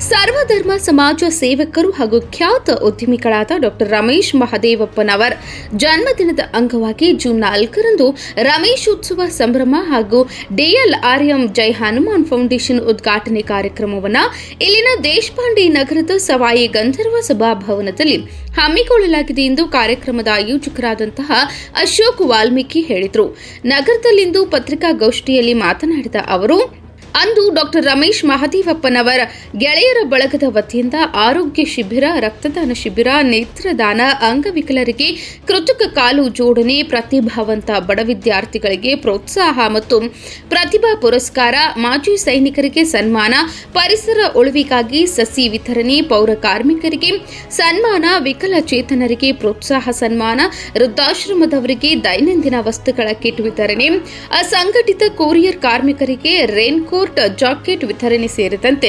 ಸರ್ವಧರ್ಮ ಸಮಾಜ ಸೇವಕರು ಹಾಗೂ ಖ್ಯಾತ ಉದ್ಯಮಿಗಳಾದ ಡಾಕ್ಟರ್ ರಮೇಶ್ ಮಹದೇವಪ್ಪನವರ್. ಜನ್ಮದಿನದ ಅಂಗವಾಗಿ ಜೂನ್ ನಾಲ್ಕರಂದು ರಮೇಶ್ ಉತ್ಸವ ಸಂಭ್ರಮ ಹಾಗೂ DL RM Jai Hanuman foundation ಉದ್ಘಾಟನೆ ಕಾರ್ಯಕ್ರಮವನ್ನು ಇಲ್ಲಿನ ದೇಶಪಾಂಡೆ ನಗರದ ಸವಾಯಿ ಗಂಧರ್ವ ಸಭಾಭವನದಲ್ಲಿ ಹಮ್ಮಿಕೊಳ್ಳಲಾಗಿದೆ ಎಂದು ಕಾರ್ಯಕ್ರಮದ ಆಯೋಜಕರಾದಂತಹ ಅಶೋಕ್ ವಾಲ್ಮೀಕಿ ಹೇಳಿದರು. ನಗರದಲ್ಲಿಂದು ಪತ್ರಿಕಾಗೋಷ್ಠಿಯಲ್ಲಿ ಮಾತನಾಡಿದ ಅವರು ಅಂದು ಡಾಕ್ಟರ್ ರಮೇಶ್ ಮಹದೇವಪ್ಪನವರ ಗೆಳೆಯರ ಬಳಗದ ವತಿಯಿಂದ ಆರೋಗ್ಯ ಶಿಬಿರ, ರಕ್ತದಾನ ಶಿಬಿರ, ನೇತ್ರದಾನ ಅಂಗವಿಕಲರಿಗೆ ಕೃತಕ ಕಾಲು ಜೋಡಣೆ, ಪ್ರತಿಭಾವಂತ ಬಡ ವಿದ್ಯಾರ್ಥಿಗಳಿಗೆ ಪ್ರೋತ್ಸಾಹ ಮತ್ತು ಪ್ರತಿಭಾ ಪುರಸ್ಕಾರ, ಮಾಜಿ ಸೈನಿಕರಿಗೆ ಸನ್ಮಾನ, ಪರಿಸರ ಉಳಿವಿಗಾಗಿ ಸಸಿ ವಿತರಣೆ, ಪೌರ ಕಾರ್ಮಿಕರಿಗೆ ಸನ್ಮಾನ, ವಿಕಲಚೇತನರಿಗೆ ಪ್ರೋತ್ಸಾಹ ಸನ್ಮಾನ, ವೃದ್ಧಾಶ್ರಮದವರಿಗೆ ದೈನಂದಿನ ವಸ್ತುಗಳ ಕಿಟ್ ವಿತರಣೆ, ಅಸಂಘಟಿತ ಕೊರಿಯರ್ ಕಾರ್ಮಿಕರಿಗೆ ರೇನ್ಕೋಟ್ ಜಾಕೆಟ್ ವಿತರಣೆ ಸೇರಿದಂತೆ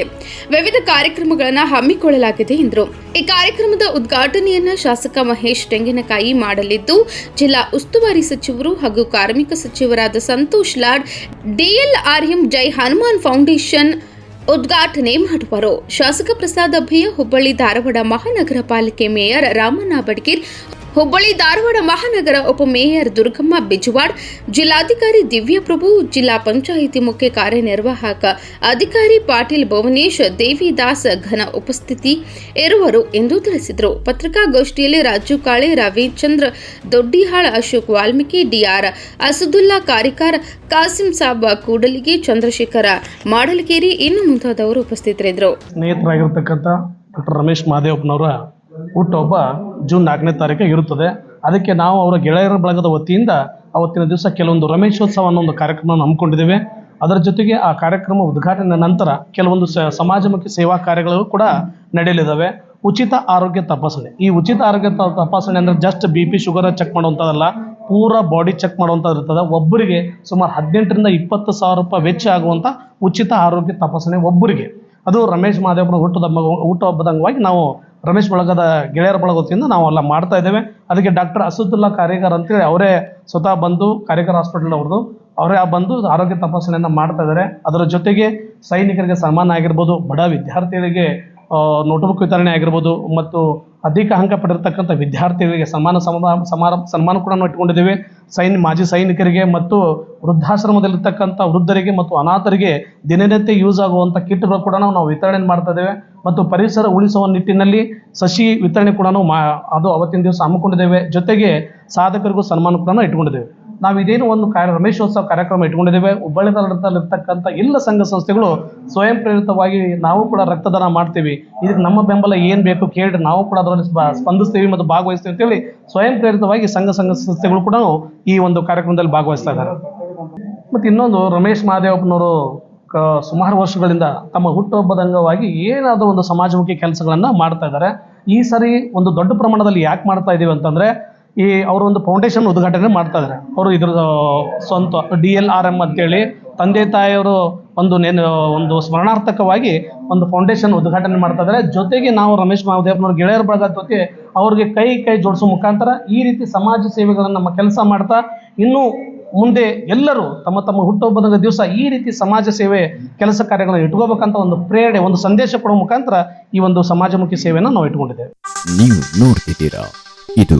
ವಿವಿಧ ಕಾರ್ಯಕ್ರಮಗಳನ್ನು ಹಮ್ಮಿಕೊಳ್ಳಲಾಗಿದೆ ಎಂದರು. ಈ ಕಾರ್ಯಕ್ರಮದ ಉದ್ಘಾಟನೆಯನ್ನು ಶಾಸಕ ಮಹೇಶ್ ತೆಂಗಿನಕಾಯಿ ಮಾಡಲಿದ್ದು, ಜಿಲ್ಲಾ ಉಸ್ತುವಾರಿ ಸಚಿವರು ಹಾಗೂ ಕಾರ್ಮಿಕ ಸಚಿವರಾದ ಸಂತೋಷ್ ಲಾಡ್, ಡಿಎಲ್ಆರ್ಎಂ ಜೈ ಹನುಮಾನ್ ಫೌಂಡೇಶನ್ ಉದ್ಘಾಟನೆ ಮಾಡುವರು. ಶಾಸಕ ಪ್ರಸಾದ್ ಅಭಯ, ಹುಬ್ಬಳ್ಳಿ ಧಾರವಾಡ ಮಹಾನಗರ ಪಾಲಿಕೆ ಮೇಯರ್ ರಾಮಣ್ಣ ಬಡ್ಗೀರ್ ಹುಬ್ಬಳ್ಳಿ, ಧಾರವಾಡ ಮಹಾನಗರ ಉಪಮೇಯರ್ ದುರ್ಗಮ್ಮ ಬಿಜವಾಡ್, ಜಿಲ್ಲಾಧಿಕಾರಿ ದಿವ್ಯಪ್ರಭು, ಜಿಲ್ಲಾ ಪಂಚಾಯಿತಿ ಮುಖ್ಯ ಕಾರ್ಯನಿರ್ವಾಹಕ ಅಧಿಕಾರಿ ಪಾಟೀಲ್ ಭುವನೇಶ್, ದೇವಿದಾಸ್ ಘನ ಉಪಸ್ಥಿತಿ ಇರುವರು ಎಂದು ತಿಳಿಸಿದರು. ಪತ್ರಿಕಾಗೋಷ್ಠಿಯಲ್ಲಿ ರಾಜು ಕಾಳೆ, ರವಿಚಂದ್ರ ದೊಡ್ಡಿಹಾಳ, ಅಶೋಕ್ ವಾಲ್ಮೀಕಿ, ಡಿಆರ್ ಅಸದುಲ್ಲಾ ಕಾರಿಕಾರ್, ಕಾಸಿಂ ಸಾಬ್ ಕೂಡಲಿಗೆ ಚಂದ್ರಶೇಖರ ಮಾಡಲಕೇರಿ ಇನ್ನು ಮುಂತಾದವರು ಉಪಸ್ಥಿತರಿದ್ದರು. ಸ್ನೇಹಿತರಾಗಿರ್ತಕ್ಕಂಥ ಡಾಕ್ಟರ್ ರಮೇಶ್ ಮಹಾದೇವಪ್ಪನವರ ಹುಟ್ಟುಹಬ್ಬ ಜೂನ್ ನಾಲ್ಕನೇ ತಾರೀಕು ಇರುತ್ತದೆ. ಅದಕ್ಕೆ ನಾವು ಅವರ ಗೆಳೆಯರ ಬಳಗದ ವತಿಯಿಂದ ಅವತ್ತಿನ ದಿವಸ ಕೆಲವೊಂದು ರಮೇಶೋತ್ಸವ ಅನ್ನೋ ಒಂದು ಕಾರ್ಯಕ್ರಮವನ್ನು ಹಮ್ಮಿಕೊಂಡಿದ್ದೇವೆ. ಅದರ ಜೊತೆಗೆ ಆ ಕಾರ್ಯಕ್ರಮ ಉದ್ಘಾಟನೆ ನಂತರ ಕೆಲವೊಂದು ಸಮಾಜಮುಖಿ ಸೇವಾ ಕಾರ್ಯಗಳು ಕೂಡ ನಡೆಯಲಿದ್ದಾವೆ. ಉಚಿತ ಆರೋಗ್ಯ ತಪಾಸಣೆ. ಈ ಉಚಿತ ಆರೋಗ್ಯ ತಪಾಸಣೆ ಅಂದರೆ just B P sugar check ಮಾಡುವಂಥದ್ದಲ್ಲ ಪೂರ ಬಾಡಿ ಚೆಕ್ ಮಾಡುವಂಥದ್ದು ಇರ್ತದೆ. ಒಬ್ಬರಿಗೆ ಸುಮಾರು ಹದಿನೆಂಟರಿಂದ ಇಪ್ಪತ್ತು ಸಾವಿರ ರೂಪಾಯಿ ವೆಚ್ಚ ಆಗುವಂಥ ಉಚಿತ ಆರೋಗ್ಯ ತಪಾಸಣೆ ಒಬ್ಬರಿಗೆ. ಅದು ರಮೇಶ್ ಮಹಾದೇವನ ಹುಟ್ಟದ ಹುಟ್ಟುಹಬ್ಬದ ಅಂಗವಾಗಿ ನಾವು ರಮೇಶ್ ಬಳಗದ ಗೆಳೆಯರ ಬಳಗತಿಯಿಂದ ನಾವೆಲ್ಲ ಮಾಡ್ತಾ ಇದ್ದೇವೆ. ಅದಕ್ಕೆ ಡಾಕ್ಟರ್ ಅಸದುಲ್ಲಾ ಕಾರ್ಯಗಾರ ಅಂತೇಳಿ ಅವರೇ ಸ್ವತಃ ಬಂದು ಕಾರ್ಯಗಾರ ಹಾಸ್ಪಿಟಲ್ ಅವ್ರದ್ದು. ಅವರೇ ಬಂದು ಆರೋಗ್ಯ ತಪಾಸಣೆಯನ್ನು ಮಾಡ್ತಾ ಇದ್ದಾರೆ. ಅದರ ಜೊತೆಗೆ ಸೈನಿಕರಿಗೆ ಸನ್ಮಾನ ಆಗಿರ್ಬೋದು. ಬಡ ವಿದ್ಯಾರ್ಥಿಗಳಿಗೆ ನೋಟ್ಬುಕ್ ವಿತರಣೆ ಆಗಿರ್ಬೋದು ಮತ್ತು ಅಧಿಕ ಅಂಕ ಪಡೆದಿರ್ತಕ್ಕಂಥ ವಿದ್ಯಾರ್ಥಿಗಳಿಗೆ ಸಮಾನ ಸಮಾರ ಸನ್ಮಾನ ಕೂಡ ನಾವು ಇಟ್ಕೊಂಡಿದ್ದೇವೆ ಸೈನ್ ಮಾಜಿ ಸೈನಿಕರಿಗೆ ಮತ್ತು ವೃದ್ಧಾಶ್ರಮದಲ್ಲಿರ್ತಕ್ಕಂಥ ವೃದ್ಧರಿಗೆ ಮತ್ತು ಅನಾಥರಿಗೆ ದಿನನಿತ್ಯ ಯೂಸ್ ಆಗುವಂಥ ಕಿಟ್ಗಳು ಕೂಡ ನಾವು ವಿತರಣೆ ಮಾಡ್ತಾ ಇದ್ದೇವೆ. ಮತ್ತು ಪರಿಸರ ಉಳಿಸುವ ನಿಟ್ಟಿನಲ್ಲಿ ಸಸಿ ವಿತರಣೆ ಕೂಡ ನಾವು ಮಾ, ಅದು ಅವತ್ತಿನ ದಿವಸ ಹಮ್ಮಿಕೊಂಡಿದ್ದೇವೆ. ಜೊತೆಗೆ ಸಾಧಕರಿಗೂ ಸನ್ಮಾನ ಕೂಡ ಇಟ್ಕೊಂಡಿದ್ದೇವೆ ನಾವು ಇದೇನು ಒಂದು ಕಾರ್ಯ, ರಮೇಶೋತ್ಸವ ಕಾರ್ಯಕ್ರಮ ಇಟ್ಕೊಂಡಿದ್ದೇವೆ. ಹುಬ್ಬಳ್ಳಿ ಧಾರವಾಡದಲ್ಲಿರ್ತಕ್ಕಂಥ ಎಲ್ಲ ಸಂಘ ಸಂಸ್ಥೆಗಳು ಸ್ವಯಂ ಪ್ರೇರಿತವಾಗಿ ನಾವು ಕೂಡ ರಕ್ತದಾನ ಮಾಡ್ತೀವಿ. ಇದಕ್ಕೆ ನಮ್ಮ ಬೆಂಬಲ ಏನು ಬೇಕು ಕೇಳಿ ನಾವು ಕೂಡ ಅದರಲ್ಲಿ ಸ್ಪ- ಸ್ಪಂದಿಸ್ತೀವಿ ಮತ್ತು ಭಾಗವಹಿಸ್ತೀವಿ ಅಂತೇಳಿ ಸ್ವಯಂ ಪ್ರೇರಿತವಾಗಿ ಸಂಘ ಸಂಘ ಸಂಸ್ಥೆಗಳು ಕೂಡ ಈ ಒಂದು ಕಾರ್ಯಕ್ರಮದಲ್ಲಿ ಭಾಗವಹಿಸ್ತಾ ಇದ್ದಾರೆ. ಮತ್ತು ಇನ್ನೊಂದು ರಮೇಶ್ ಮಹಾದೇವಪ್ಪನವರು ಸುಮಾರು ವರ್ಷಗಳಿಂದ ತಮ್ಮ ಹುಟ್ಟುಹಬ್ಬದ ಅಂಗವಾಗಿ ಏನಾದರೂ ಒಂದು ಸಮಾಜಮುಖಿ ಕೆಲಸಗಳನ್ನು ಮಾಡ್ತಾ ಇದ್ದಾರೆ. ಈ ಸರಿ ಒಂದು ದೊಡ್ಡ ಪ್ರಮಾಣದಲ್ಲಿ ಯಾಕೆ ಮಾಡ್ತಾ ಇದ್ದೀವಿ ಅಂತಂದರೆ ಈ ಅವರು ಒಂದು ಫೌಂಡೇಶನ್ ಉದ್ಘಾಟನೆ ಮಾಡ್ತಾ ಇದ್ದಾರೆ ಅವರು ಇದ್ರ ಸ್ವಂತ ಡಿ ಎಲ್ ಆರ್ ಎಂ ಅಂತೇಳಿ ತಂದೆ ತಾಯಿಯವರು ಒಂದು ನೇನು, ಒಂದು ಸ್ಮರಣಾರ್ಥಕವಾಗಿ ಒಂದು ಫೌಂಡೇಶನ್ ಉದ್ಘಾಟನೆ ಮಾಡ್ತಾ ಇದ್ದಾರೆ ಜೊತೆಗೆ ನಾವು ರಮೇಶ್ ಮಹಾದೇವನವ್ರ ಗೆಳೆಯರ ಬಳಗ ಜೊತೆ ಅವ್ರಿಗೆ ಕೈ ಕೈ ಜೋಡಿಸೋ ಮುಖಾಂತರ ಈ ರೀತಿ ಸಮಾಜ ಸೇವೆಗಳನ್ನು ನಮ್ಮ ಕೆಲಸ ಮಾಡ್ತಾ ಇನ್ನೂ ಮುಂದೆ ಎಲ್ಲರೂ ತಮ್ಮ ತಮ್ಮ ಹುಟ್ಟುಹಬ್ಬದ ದಿವಸ ಈ ರೀತಿ ಸಮಾಜ ಸೇವೆ ಕೆಲಸ ಕಾರ್ಯಗಳನ್ನು ಇಟ್ಕೋಬೇಕಂತ ಒಂದು ಪ್ರೇರಣೆ, ಒಂದು ಸಂದೇಶ ಕೊಡೋ ಮುಖಾಂತರ ಈ ಒಂದು ಸಮಾಜಮುಖಿ ಸೇವೆಯನ್ನು ನಾವು ಇಟ್ಕೊಂಡಿದ್ದೇವೆ. ನೀವು ನೋಡ್ತಿದ್ದೀರಾ? ಇದು